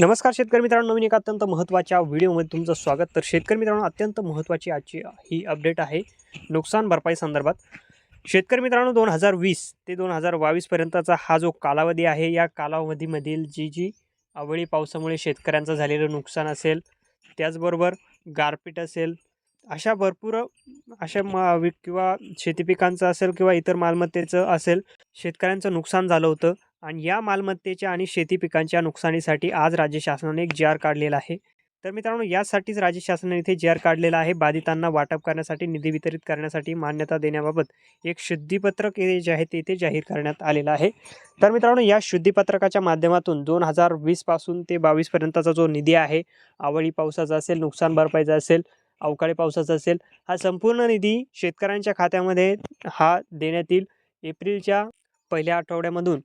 नमस्कार शेतकरी मित्रांनो नवीन एका अत्यंत महत्त्वाच्या व्हिडिओमध्ये तुमचं स्वागत. तर शेतकरी मित्रांनो अत्यंत महत्त्वाची आजची ही अपडेट आहे नुकसान भरपाई संदर्भात. शेतकरी मित्रांनो दोन हजार वीस ते दोन हजार बावीसपर्यंतचा हा जो कालावधी आहे या कालावधीमधील जी जी अवळी पावसामुळे शेतकऱ्यांचं झालेलं नुकसान असेल त्याचबरोबर गारपीट असेल अशा भरपूर अशा म किंवा शेती पिकांचं असेल किंवा इतर मालमत्तेचं असेल शेतकऱ्यांचं नुकसान झालं होतं. आणि या मालमत्तेच्या आणि शेती पिकांच्या नुकसानीसाठी आज राज्य शासनाने एक जी आर काढलेला आहे. तर मित्रांनो यासाठीच राज्य शासनाने इथे जी आर काढलेला आहे. बाधितांना वाटप करण्यासाठी निधी वितरित करण्यासाठी मान्यता देण्याबाबत एक शुद्धीपत्रक हे जे आहे ते इथे जाहीर करण्यात आलेलं आहे. तर मित्रांनो या शुद्धीपत्रकाच्या माध्यमातून दोन हजार वीसपासून ते बावीसपर्यंतचा जो निधी आहे आवळी पावसाचा असेल नुकसान भरपाईचा असेल अवकाळी पावसाचा असेल हा संपूर्ण निधी शेतकऱ्यांच्या खात्यामध्ये हा देण्यात येईल. एप्रिलच्या पहिल्या आठवड्यामधून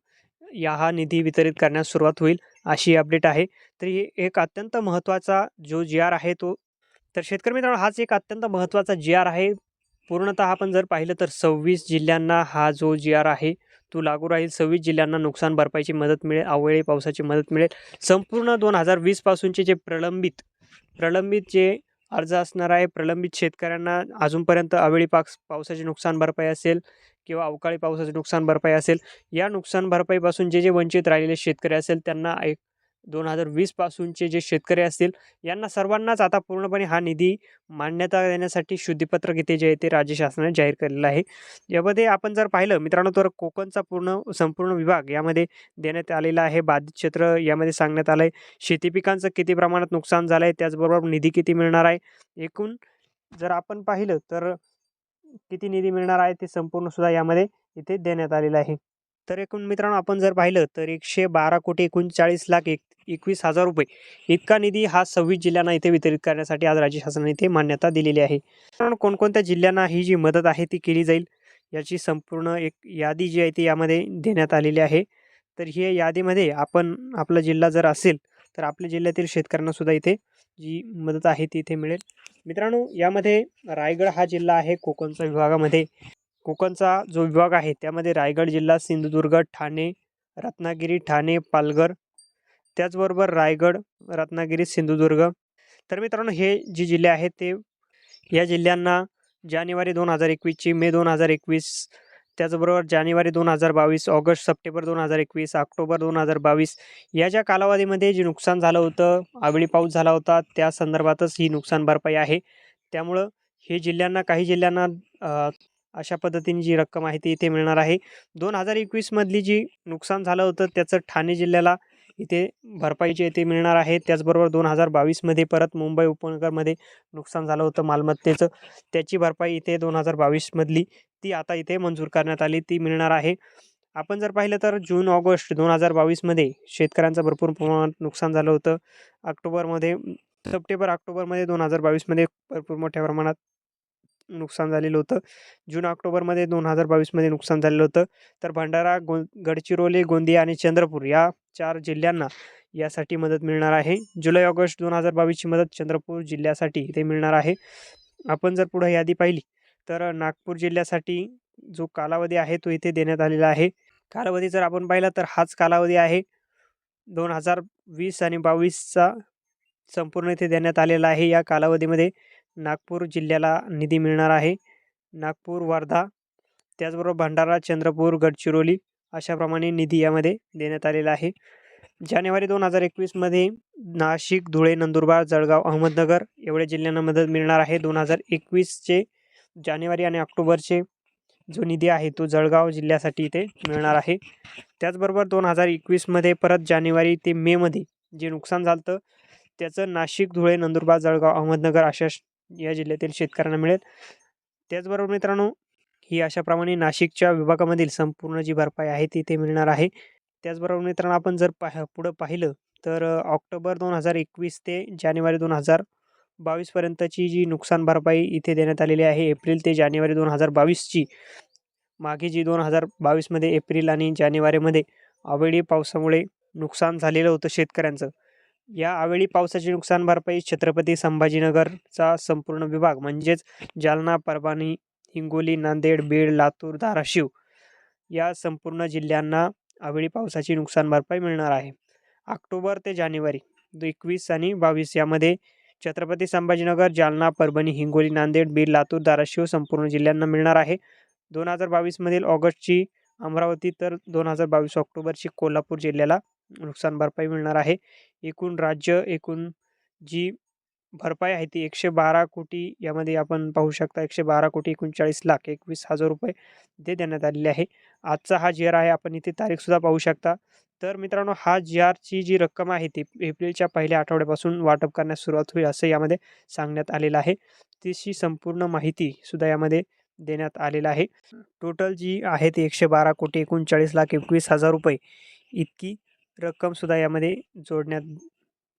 या हा निधी वितरित करण्यास सुरुवात होईल अशी अपडेट आहे. तर एक अत्यंत महत्त्वाचा जो जी आर आहे तो तर शेतकरी मित्रांनो हाच एक अत्यंत महत्त्वाचा जी आर आहे. पूर्णतः आपण जर पाहिलं तर सव्वीस जिल्ह्यांना हा जो जी आर आहे तो लागू राहील. सव्वीस जिल्ह्यांना नुकसान भरपाईची मदत मिळेल अवेळी पावसाची मदत मिळेल. संपूर्ण दोन हजार वीसपासूनचे जे प्रलंबित प्रलंबित जे अर्ज असणार आहे प्रलंबित शेतकऱ्यांना अजूनपर्यंत अवेळी पाक पावसाची नुकसान भरपाई असेल. किंवा अवकाळी पावसाचे नुकसान भरपाई असेल या नुकसान भरपाईपासून जे जे वंचित राहिलेले शेतकरी असेल त्यांना एक दोन हजार वीसपासूनचे जे शेतकरी असतील यांना सर्वांनाच आता पूर्णपणे हा निधी मान्यता देण्यासाठी शुद्धीपत्रक इथे जे आहे ते राज्य शासनाने जाहीर केलेलं आहे. यामध्ये आपण जर पाहिलं मित्रांनो तर कोकणचा पूर्ण संपूर्ण विभाग यामध्ये देण्यात आलेला आहे. बाधित क्षेत्र यामध्ये सांगण्यात आलं आहे शेती पिकांचं किती प्रमाणात नुकसान झालं आहे त्याचबरोबर निधी किती मिळणार आहे? एकूण जर आपण पाहिलं तर किती निधी मिळणार आहे ते संपूर्ण सुद्धा यामध्ये इथे देण्यात आलेलं आहे. तर एकूण मित्रांनो आपण जर पाहिलं तर एकशे बारा कोटी एकोणचाळीस लाख एक एकवीस हजार रुपये इतका निधी हा सव्वीस जिल्ह्यांना इथे वितरित करण्यासाठी आज राज्य शासनाने इथे मान्यता दिलेली आहे. मित्रांनो कोणकोणत्या जिल्ह्यांना ही जी मदत आहे ती केली जाईल याची संपूर्ण एक यादी जी आहे ती यामध्ये देण्यात आलेली आहे. तर ही यादीमध्ये आपण आपला जिल्हा जर असेल तर आपल्या जिल्ह्यातील शेतकऱ्यांना सुद्धा इथे जी मदत आहे ती इथे मिळेल. मित्रांनो यामध्ये रायगड हा जिल्हा आहे. कोकणच्या विभागामध्ये. कोकणचा जो विभाग आहे त्यामध्ये रायगड जिल्हा सिंधुदुर्ग ठाणे रत्नागिरी ठाणे पालघर. त्याचबरोबर रायगड रत्नागिरी सिंधुदुर्ग. तर मित्रांनो हे जे जिल्हे आहेत ते या जिल्ह्यांना जानेवारी दोन हजार एकवीसची मे दोन हजार एकवीस त्याचबरोबर जानेवारी दोन हजार बावीस ऑगस्ट सप्टेंबर दोन हजार एकवीस ऑक्टोबर दोन हजार बावीस या ज्या कालावधीमध्ये जे नुकसान झालं होतं आवळी पाऊस झाला होता त्या संदर्भातच ही नुकसान भरपाई आहे. त्यामुळं हे जिल्ह्यांना काही जिल्ह्यांना अशा पद्धतीने जी रक्कम आहे ती इथे मिळणार आहे. दोन हजार एकवीसमधली जी नुकसान झालं होतं त्याचं ठाणे जिल्ह्याला इथे भरपाईचे इथे मिळणार आहे. त्याचबरोबर दोन हजार बावीसमध्ये परत मुंबई उपनगरमध्ये नुकसान झालं होतं मालमत्तेचं. त्याची भरपाई इथे दोन हजार बावीसमधली ती आता इथे मंजूर करण्यात आली ती मिळणार आहे. आपण जर पाहिलं तर जून ऑगस्ट दोन हजार बावीसमध्ये शेतकऱ्यांचं भरपूर प्रमाणात नुकसान झालं होतं. ऑक्टोबरमध्ये सप्टेंबर ऑक्टोबरमध्ये दोन हजार बावीसमध्ये भरपूर मोठ्या प्रमाणात नुकसान झालेलं होतं. जून ऑक्टोबरमध्ये दोन हजार बावीसमध्ये नुकसान झालेलं होतं. तर भंडारा गो गडचिरोली गोंदिया आणि चंद्रपूर या चार जिल्ह्यांना यासाठी मदत मिळणार आहे. जुलै ऑगस्ट दोन हजार बावीसची मदत चंद्रपूर जिल्ह्यासाठी इथे मिळणार आहे. आपण जर पुढे यादी पाहिली तर नागपूर जिल्ह्यासाठी जो कालावधी आहे तो इथे देण्यात आलेला आहे. कालावधी जर आपण पाहिला तर हाच कालावधी आहे. दोन हजार वीस आणि बावीसचा संपूर्ण इथे देण्यात आलेला आहे. या कालावधीमध्ये नागपूर जिल्ह्याला निधी मिळणार आहे. नागपूर वर्धा त्याचबरोबर भंडारा चंद्रपूर गडचिरोली अशाप्रमाणे निधी यामध्ये देण्यात आलेला आहे. जानेवारी दोन हजार एकवीसमध्ये नाशिक धुळे नंदुरबार जळगाव अहमदनगर एवढ्या जिल्ह्यांना मदत मिळणार आहे. दोन हजार एकवीसचे जानेवारी आणि ऑक्टोबरचे जो निधी आहे तो जळगाव जिल्ह्यासाठी इथे मिळणार आहे. त्याचबरोबर दोन हजार एकवीसमध्ये परत जानेवारी ते मेमध्ये जे नुकसान झालं होतं त्याचं नाशिक धुळे नंदुरबार जळगाव अहमदनगर अशा या जिल्ह्यातील शेतकऱ्यांना मिळेल. त्याचबरोबर मित्रांनो ही अशाप्रमाणे नाशिकच्या विभागामधील संपूर्ण जी भरपाई आहे ती इथे मिळणार आहे. त्याचबरोबर मित्रांनो आपण जर पाह पुढं पाहिलं तर ऑक्टोबर दोन हजार एकवीस ते जानेवारी दोन हजार बावीसपर्यंतची जी नुकसान भरपाई इथे देण्यात आलेली आहे एप्रिल ते जानेवारी दोन हजार बावीसची. मागे जी दोन हजार बावीसमध्ये एप्रिल आणि जानेवारीमध्ये अवेळी पावसामुळे नुकसान झालेलं होतं शेतकऱ्यांचं. या आवेळी पावसाची नुकसान भरपाई छत्रपती संभाजीनगरचा संपूर्ण विभाग म्हणजेच जालना परभणी हिंगोली नांदेड बीड लातूर धाराशिव या संपूर्ण जिल्ह्यांना आवेळी पावसाची नुकसान भरपाई मिळणार आहे. ऑक्टोबर ते जानेवारी एकवीस आणि बावीस यामध्ये छत्रपती संभाजीनगर जालना परभणी हिंगोली नांदेड बीड लातूर धाराशिव संपूर्ण जिल्ह्यांना मिळणार आहे. दोन हजार बावीसमधील ऑगस्टची अमरावती तर दोन हजार बावीस ऑक्टोबरची कोल्हापूर जिल्ह्याला नुकसान भरपाई मिळणार आहे. एकूण राज्य एकूण जी भरपाई आहे ती एकशे बारा कोटी यामध्ये आपण पाहू शकता. एकशे बारा कोटी एकोणचाळीस लाख एकवीस हजार रुपये ते देण्यात आलेले आहे. आजचा हा जी आर आहे आपण इथे तारीखसुद्धा पाहू शकता. तर मित्रांनो हा जी आरची जी रक्कम आहे ती एप्रिलच्या पहिल्या आठवड्यापासून वाटप करण्यास सुरुवात होईल असं यामध्ये सांगण्यात आलेलं आहे. तिची संपूर्ण माहिती सुद्धा यामध्ये देण्यात आलेलं आहे. टोटल जी आहे ती एकशे बारा कोटी एकोणचाळीस लाख एकवीस हजार रुपये इतकी रक्कमसुद्धा यामध्ये जोडण्यात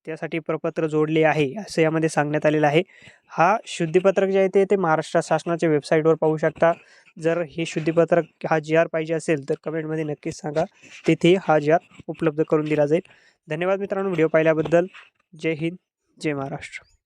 त्यासाठी प्रपत्र जोडले आहे असं यामध्ये सांगण्यात आलेलं आहे. हा शुद्धीपत्रक जे आहे ते ते महाराष्ट्र शासनाच्या वेबसाईटवर पाहू शकता. जर हे शुद्धीपत्रक हा जी आर पाहिजे असेल तर कमेंटमध्ये नक्कीच सांगा. तिथे हा जी आर उपलब्ध करून दिला जाईल. धन्यवाद मित्रांनो व्हिडिओ पाहिल्याबद्दल. जय हिंद जय महाराष्ट्र.